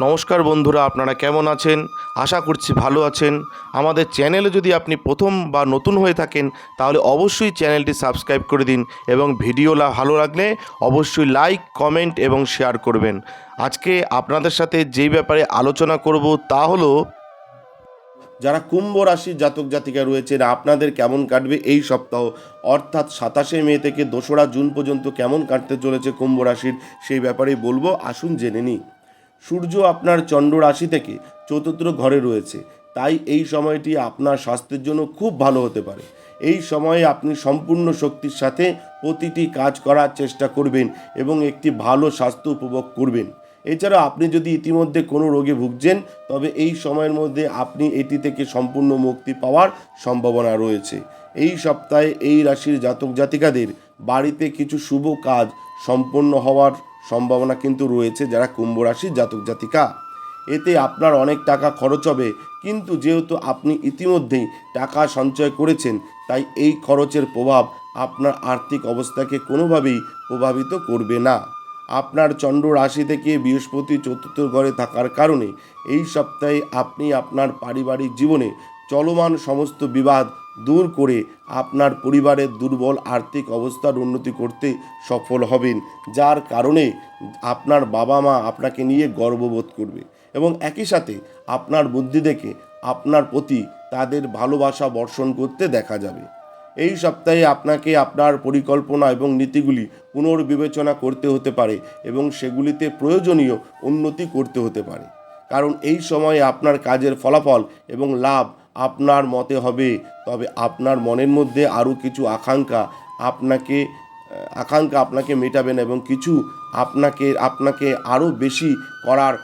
নমস্কার বন্ধুরা, আপনারা কেমন আছেন? আশা করছি ভালো আছেন। আমাদের চ্যানেলে যদি আপনি প্রথম বা নতুন হয়ে থাকেন, তাহলে অবশ্যই চ্যানেলটি সাবস্ক্রাইব করে দিন এবং ভিডিওলা ভালো লাগলে অবশ্যই লাইক, কমেন্ট এবং শেয়ার করবেন। আজকে আপনাদের সাথে যেই ব্যাপারে আলোচনা করব তা হলো, যারা কুম্ভ রাশির জাতক জাতিকা রয়েছেন, আপনাদের কেমন কাটবে এই সপ্তাহ? অর্থাৎ সাতাশে মে থেকে দোসরা জুন পর্যন্ত কেমন কাটতে চলেছে কুম্ভ রাশির? সেই ব্যাপারেই বলব, আসুন জেনে নিই। সূর্য আপনার চন্দ্র রাশি থেকে চতুর্থ ঘরে রয়েছে। তাই এই সময়টি আপনার স্বাস্থ্যের জন্য খুব ভালো হতে পারে। এই সময়ে আপনি সম্পূর্ণ শক্তির সাথে প্রতিটি কাজ করার চেষ্টা করবেন এবং একটি ভালো স্বাস্থ্য উপভোগ করবেন। এছাড়া আপনি যদি ইতিমধ্যে কোনো রোগে ভুগছেন, তবে এই সময়ের মধ্যে আপনি এটি থেকে সম্পূর্ণ মুক্তি পাওয়ার সম্ভাবনা রয়েছে। এই সপ্তাহে এই রাশির জাতক জাতিকাদের বাড়িতে কিছু শুভ কাজ সম্পন্ন হওয়ার সম্ভাবনা কিন্তু রয়েছে যারা কুম্ভ রাশির জাতক জাতিকা। এতে আপনার অনেক টাকা খরচ হবে। কিন্তু যেহেতু আপনি ইতিমধ্যেই টাকা সঞ্চয় করেছেন, তাই এই খরচের প্রভাব আপনার আর্থিক অবস্থাকে কোনোভাবেই প্রভাবিত করবে না। আপনার চন্দ্র রাশি থেকে বৃহস্পতি চতুর্থ ঘরে থাকার কারণে এই সপ্তাহে আপনি আপনার পারিবারিক জীবনে চলমান সমস্ত বিবাদ দূর করে আপনার পরিবারের দুর্বল আর্থিক অবস্থার উন্নতি করতে সফল হবেন, যার কারণে আপনার বাবা মা আপনাকে নিয়ে গর্ববোধ করবে এবং একই সাথে আপনার বুদ্ধি দেখে আপনার প্রতি তাদের ভালোবাসা বর্ষণ করতে দেখা যাবে। এই সপ্তাহে আপনাকে আপনার পরিকল্পনা এবং নীতিগুলি পুনর্বিবেচনা করতে হতে পারে এবং সেগুলিতে প্রয়োজনীয় উন্নতি করতে হতে পারে। কারণ এই সময়ে আপনার কাজের ফলাফল এবং লাভ আপনার মতে হবে। তবে আপনার মনের মধ্যে আরও কিছু আকাঙ্ক্ষা আপনাকে আকাঙ্ক্ষা আপনাকে মেটাবেন এবং কিছু আপনাকে আপনাকে আরও বেশি করার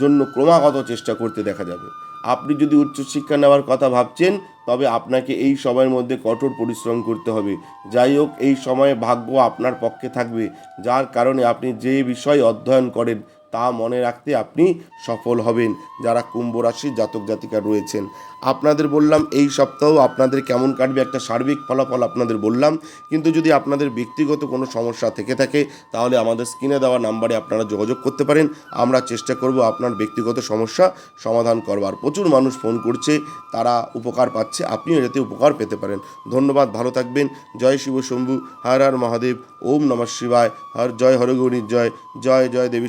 জন্য ক্রমাগত চেষ্টা করতে দেখা যাবে। আপনি যদি উচ্চশিক্ষা নেওয়ার কথা ভাবছেন, তবে আপনাকে এই সময়ের মধ্যে কঠোর পরিশ্রম করতে হবে। যাই হোক, এই সময়ে ভাগ্য আপনার পক্ষে থাকবে। যার কারণে আপনি যে বিষয় অধ্যয়ন করেন তা মনে রাখতে আপনি সফল হবেন। যারা কুম্ভ রাশির জাতক জাতিকা রয়েছেন, আপনাদের বললাম এই সপ্তাহ আপনাদের কেমন কাটবে, একটা সার্বিক ফলাফল আপনাদের বললাম। কিন্তু যদি আপনাদের ব্যক্তিগত কোনো সমস্যা থেকে থাকে, তাহলে আমাদের স্ক্রিনে দেওয়া নাম্বারে আপনারা যোগাযোগ করতে পারেন। আমরা চেষ্টা করব আপনার ব্যক্তিগত সমস্যা সমাধান করবার। প্রচুর মানুষ ফোন করছে, তারা উপকার পাচ্ছে, আপনিও যাতে উপকার পেতে পারেন। ধন্যবাদ, ভালো থাকবেন। জয় শিব শম্ভু, হর হর মহাদেব, ওম নমঃ শিবায়। হর জয় হরগৌরীর জয় জয় জয় দেবী